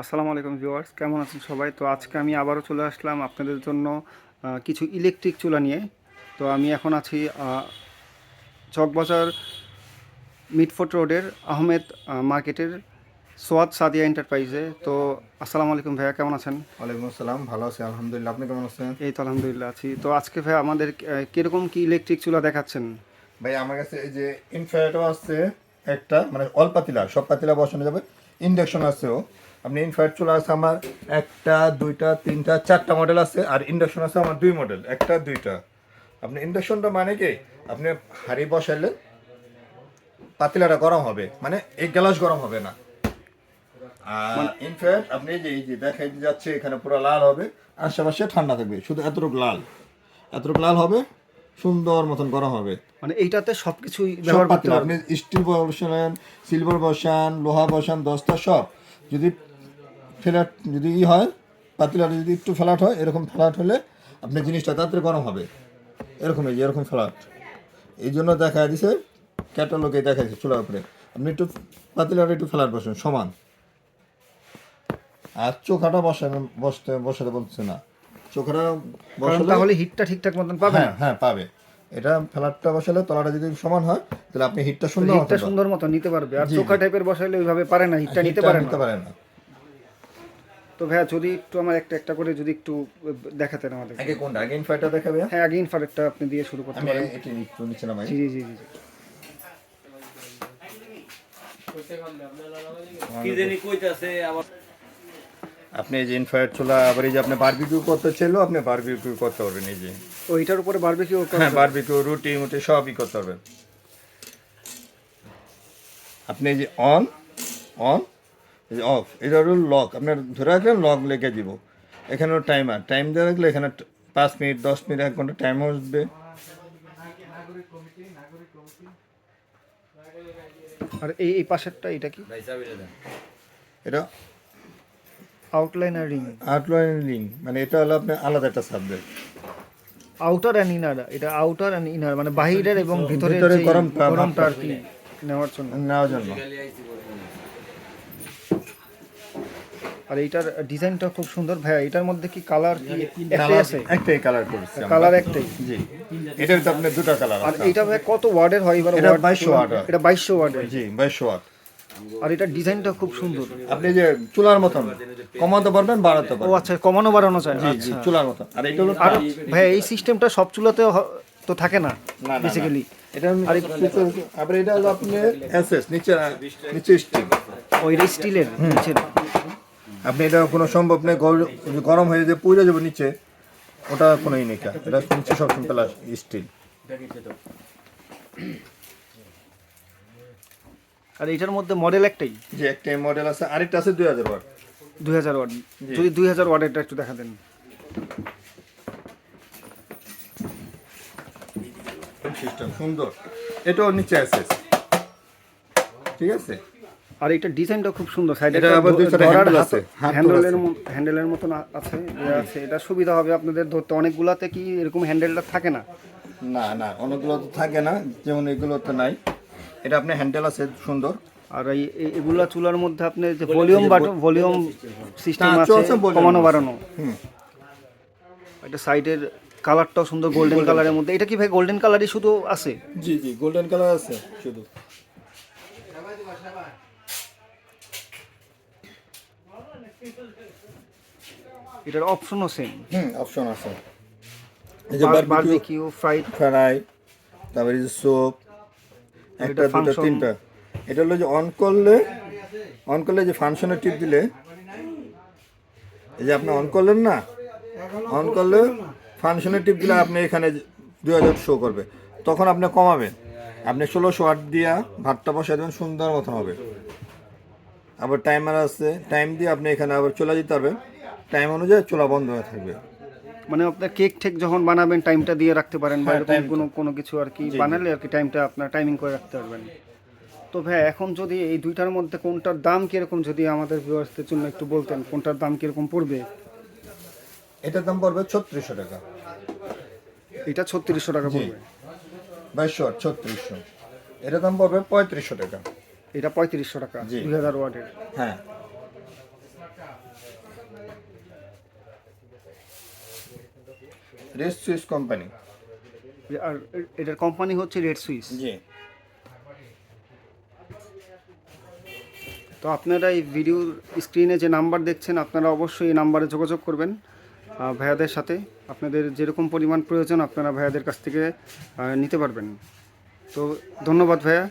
আসসালামু আলাইকুম ভিউয়ার্স কেমন আছেন সবাই? তো আজকে আমি আবারও চলে আসলাম আপনাদের জন্য কিছু ইলেকট্রিক চুলা নিয়ে। তো আমি এখন আছি চকবাজার মিটফোর্ট রোডের আহমেদ মার্কেটের সোয়াদ সাদিয়া এন্টারপ্রাইজে। তো আসসালামু আলাইকুম ভাইয়া কেমন আছেন? ওয়ালাইকুম আসসালাম ভালো আছি আলহামদুলিল্লাহ। আপনি কেমন আছেন? এই তো আলহামদুলিল্লাহ আছি। তো আজকে ভাইয়া আমাদের কীরকম কি ইলেকট্রিক চুলা দেখাচ্ছেন? ভাই আমার কাছে এই যে ইনফ্রারেটও আছে একটা মানে অল পাতিলা সব পাতিলা বসানো যাবে ইন্ডাকশন আছেও আপনি ইনফ্রারেট চলে আছে আমার একটা দুইটা তিনটা চারটা মডেল আছে আর ইন্ডাকশন আছে আমার দুই মডেল একটা দুইটা। আপনি ইন্ডাকশনটা মানে কি? আপনি হাঁড়ি বসাইলে পাতিলাটা গরম হবে মানে এক গ্লাস গরম হবে না। আর ইনফ্যাক্ট আপনি যে এই যে দেখাই যাচ্ছে এখানে পুরো লাল হবে আশেপাশে ঠান্ডা থাকবে শুধু এতটুকু লাল। এতটুকু লাল হবে সুন্দর মতন গরম হবে। মানে এইটাতে সব কিছুই ব্যবহার করতে আপনি স্টিল বসান সিলভার বসান লোহা বসান দস্তা সব। যদি ফ্ল্যাট যদি ই হয় পাতিলাটা যদি একটু ফ্ল্যাট হয় এরকম ফ্ল্যাট হলে আপনি জিনিসটা তাড়াতাড়ি গরম হবে। এরকম এই যে এরকম ফ্ল্যাট এই জন্য দেখা দিছে ক্যাটালগে দেখা দিচ্ছে চুলার উপরে। আপনি একটু পাতিলাটা একটু ফ্ল্যাট বসেন সমান। আর চোখাটা বসানো বসতে বসাতে বলছে না। চোখাটা বসালে তাহলে হিটটা ঠিকঠাক মতন পাবেন হ্যাঁ হ্যাঁ পাবে। এটা ফ্ল্যাটটা বসালে তলাটা যদি সমান হয় তাহলে আপনি হিটটা সুন্দর হিটটা সুন্দর মতো নিতে পারবে। আর চোখা টাইপের বসালে ওইভাবে পারে না হিটটা নিতে পারে না। তো ভাইয়া যদি একটু আমার একটা একটা করে যদি একটু দেখাতেন আমাদের। আগে কোনটা আগে ইনফাইটটা দেখাবে? হ্যাঁ আগে ইনফারেটটা আপনি দিয়ে শুরু করতে আমি পারেন। এটি একটু নিচে নামাই। জি জি জি জি। কি জানি কইতাছে আবার আপনি এই যে ইনফাইট চুলা আবার এই যে আপনি বারবিকিউ করতে চাইলেও আপনি বারবিকিউ করতে পারবেন এই যে। ওইটার উপরে বারবিকিউ হ্যাঁ বারবিকিউ রুটি মুটি সবই করতে পারবেন। আপনি এই যে অন অন অফ এটা হলো লক আপনার ধরে রাখলেন লক লেগে দিব। এখানে টাইমার টাইম দিয়ে রাখলে এখানে পাঁচ মিনিট দশ মিনিট এক ঘণ্টা টাইম আসবে। আর এই এই পাশেরটা এটা কি? এটা? আউটলাইনার রিং আউটলাইন রিং মানে এটা হলো আপনার আলাদা একটা সাবজেক্ট আউটার অ্যান্ড ইনার এটা আউটার অ্যান্ড ইনার মানে বাহিরের এবং ভিতরের গরমটা আর কি নেওয়ার জন্য। নেওয়ার জন্য। আর এইটার ডিজাইনটা খুব সুন্দর। ভাইয়া এটার মধ্যে কি কালার কি একটাই আছে? একটাই কালার করেছি কালার একটাই? জি। এটার তো আপনার দুটো কালার আর এটা ভাই কত ওয়ার্ডের হয়? এবার এটা ওয়ার্ড 2200 ওয়াট এটা বাইশশো ওয়ার্ডের জি বাইশশো ওয়াট আর এটা ডিজাইনটা খুব সুন্দর। আপনি যে চুলার মতন কমাতে পারবেন বাড়াতে পারবেন ও আচ্ছা কমানো বাড়ানো যায়। জি জি আচ্ছা। চুলার মতন। আর এটা হলো আর ভাই এই সিস্টেমটা সব চুলাতে তো থাকে না। বেসিক্যালি এটা আর এটা হলো আপনার এসএস নিচে নিচে স্টিল ওই স্টিলের নিচের। আপনি এটা কোনো সম্ভব নেই গর- গরম হয়ে যে পুড়ে যাবে নিচে। ওটা কোনো ই নেই এটা নিচে সব প্লাস স্টিল আর এটার মধ্যে মডেল একটাই? যে একটাই মডেল আছে। আরেকটা আছে দুই হাজার ওয়াট। দুই হাজার ওয়াট। যদি দুই হাজার ওয়াটেরটা একটু দেখা দেন। সিস্টেম সুন্দর। এটাও নিচে আছে। ঠিক আছে? আর এটা ডিজাইনটা খুব সুন্দর। সাইডে এটা আবার দুই চারটা handle আছে, হ্যান্ডেলের। হ্যান্ডেলের মতন আছে আছে এটা সুবিধা হবে আপনাদের ধরতে। অনেকগুলাতে কি এরকম হ্যান্ডেলটা থাকে না? না না অনেকগুলো তো থাকে না যেমন এগুলো তো নাই। এটা আপনি হ্যান্ডেল আছে সুন্দর। আর এই এগুলা চুলার মধ্যে আপনি যে ভলিউম বাটন ভলিউম সিস্টেম আছে কমানো বাড়ানো। হুম। এটা সাইডের কালারটাও সুন্দর গোল্ডেন কালারের মধ্যে। এটা কি ভাই গোল্ডেন কালারই শুধু আছে? জি জি গোল্ডেন কালার আছে শুধু। এটার অপশনও সেম হুম অপশন আছে। এই যে বারবিকিউ ফ্রাইড ফ্রাই তারপরে যে সোপ একটা দুটো তিনটা। এটা হলো যে অন করলে অন করলে যে ফাংশনের টিপ দিলে এই যে আপনি অন করলেন না অন করলে ফাংশনের টিপ দিলে আপনি এখানে দুই হাজার শো করবে। তখন আপনি কমাবেন। আপনি ষোলোশো আট দিয়া ভাতটা বসে দেবেন সুন্দর মতন হবে। আবার টাইমার আছে টাইম দিয়ে আপনি এখানে আবার চলে যেতে পারবেন। টাইম অনুযায়ী চুলা বন্ধ হয়ে থাকবে। মানে আপনার কেক ঠেক যখন বানাবেন টাইমটা দিয়ে রাখতে পারেন বা হ্যাঁ, এরকম কোনো কোনো কিছু আর কি বানালে আর কি টাইমটা আপনার টাইমিং করে রাখতে পারবেন। তো ভাই এখন যদি এই দুইটার মধ্যে কোনটার দাম কীরকম যদি আমাদের ভিউয়ার্সদের জন্য একটু বলতেন কোনটার দাম কীরকম পড়বে? এটার দাম পড়বে ছত্রিশশো টাকা। এটা ছত্রিশশো টাকা পড়বে? বাইশশো আর ছত্রিশশো। এটার দাম পড়বে পঁয়ত্রিশশো টাকা। এটা পঁয়ত্রিশশো টাকা। দুই হাজার ওয়াটের হ্যাঁ। রেস্ট সুইচ কোম্পানি আর এটার কোম্পানি হচ্ছে রেড সুইস জি। তো আপনারা এই ভিডিওর স্ক্রিনে যে নাম্বার দেখছেন আপনারা অবশ্যই এই নাম্বারে যোগাযোগ করবেন ভাইয়াদের সাথে। আপনাদের যেরকম পরিমাণ প্রয়োজন আপনারা ভাইয়াদের কাছ থেকে নিতে পারবেন। তো ধন্যবাদ ভাইয়া।